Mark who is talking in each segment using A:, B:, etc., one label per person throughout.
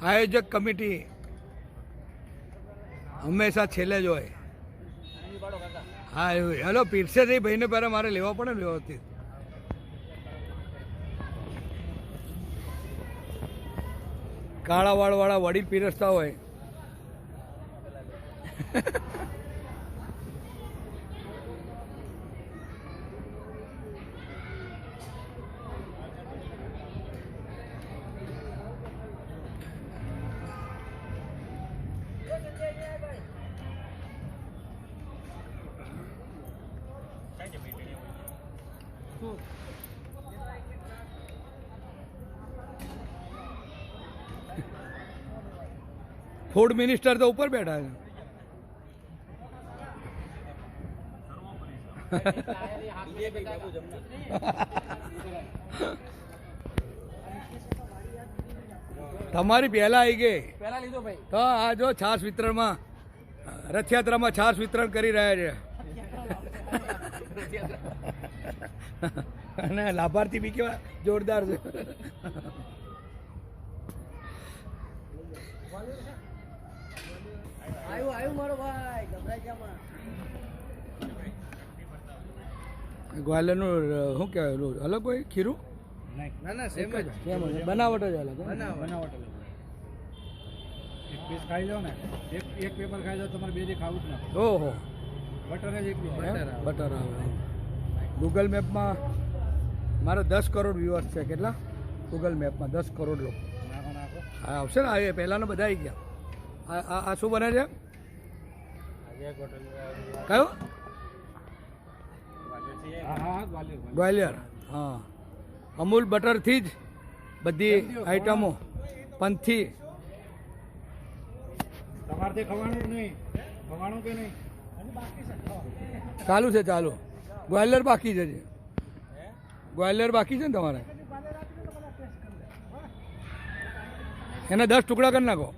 A: આયોજક કમિટી હંમેશા છેલ્લે જ હોય. હા, એવું. હેલો પીરસે થઈ ભાઈને પહેલાં મારે લેવા પડે ને વ્યવસ્થિત. કાળા વાળવાળા વડીલ પીરસતા હોય. ફૂડ મિનિસ્ટર તો ઉપર બેઠા છે. તમારી પહેલા આવી ગઈ.
B: પહેલા લીધો ભાઈ.
A: તો આ જો છાસ વિતરણમાં રથયાત્રામાં છાસ વિતરણ કરી રહ્યા છે. અને લાભાર્થી બી કેવા જોરદાર છે.
B: આવ્યું આવ્યું મારો ભાઈ ગભરાઈ જા માં
A: શું કહેવાય ઓલું અલગ હોય ખીરું?
B: ના ના
A: સેમ જ? બનાવટ જ અલગ?
C: બનાવટ. એક પીસ ખાઈ લો ને. એક એક પેપર ખાઈ લો તમારે બે દી ખાવું જ ના
A: ઓહો.
C: બટર જ
A: એક?
C: બટર
A: બટર આવે ગૂગલ મેપમાં મારે દસ કરોડ વ્યૂઅર્સ છે. કેટલા? ગૂગલ મેપમાં દસ કરોડ લોકો. હા આવશે ને. આ પહેલાંના બધા આવી ગયા. આ આ શું બને છે? કયો?
C: ગ્વાલિયર.
A: હા. અમૂલ બટરથી જ બધી આઈટમો. પંથી.
C: તમારે ખવાનું નહીં. ખવાનું કે નહીં?
A: ચાલુ છે ચાલુ. ગ્વાલિયર બાકી છે. ગ્વાલિયર બાકી છે ને તમારે? એના દસ ટુકડા કરી નાખો.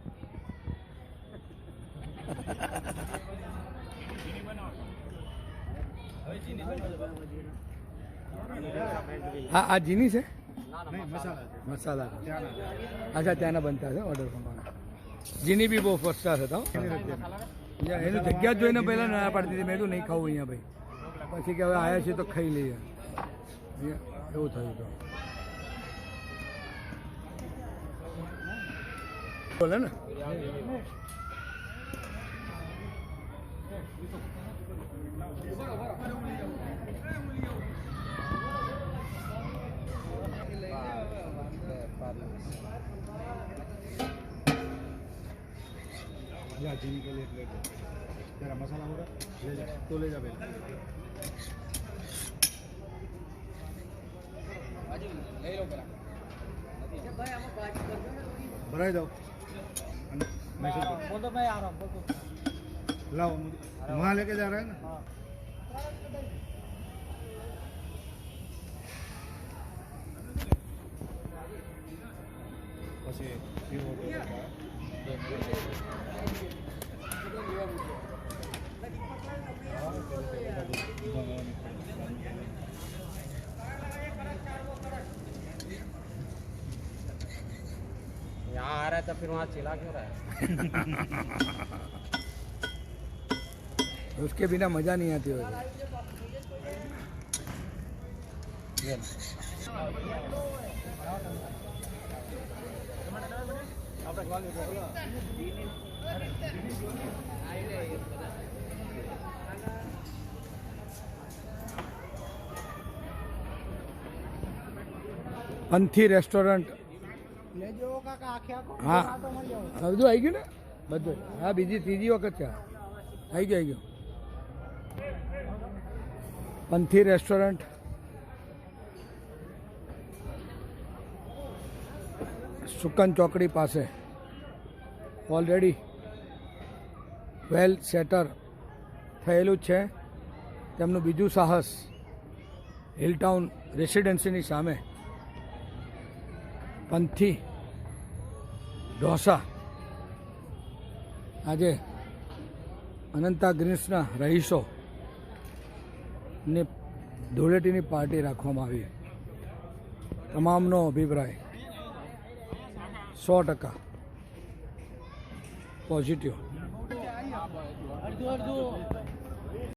A: હા આ જીની છે?
C: મસાલા.
A: અચ્છા ત્યાંના બનતા છે ઓર્ડર પ્રમાણે. જીની બી બહુ ક્લાસ હતા. એની જગ્યા જોઈને પહેલાં ના પાડતી હતી. મેં કીધું નહીં ખાવું અહીંયા ભાઈ. પછી કે હવે આવ્યા છીએ તો ખાઈ લઈએ. એવું થયું હતું બોલે ને.
C: તો લે જા પહેલા
B: ભાઈ આમાં બાજી કરજો ને થોડી.
C: ભરાઈ દો અને મૈસૂર પાક.
B: બોલ તો ભાઈ આરામ બોલ તો.
C: લાવો वहाँ लेके जा रहा है ना
B: હા
C: પછી
B: तो फिर वहाँ चिल्ला क्यों रहा है?
A: उसके बिना मज़ा नहीं आती होगी। पंथी रेस्टोरेंट
B: લેજો કાકા આખે આખો
A: હા. બધું આવી ગયું ને? બધું હા બીજી ત્રીજી વખત છે. આવી ગયું આવી ગયું. પંથી રેસ્ટોરન્ટ સુકન ચોકડી પાસે. ઓલરેડી વેલ સેટર થયેલું છે. તેમનું બીજું સાહસ હિલટાઉન રેસિડેન્સીની સામે. પંથી, ઢોસા. આજે અનંતા ગ્રીન્સના રહીશો ને ધૂળેટીની પાર્ટી રાખવામાં આવી. તમામનો અભિપ્રાય સો ટકા પોઝિટિવ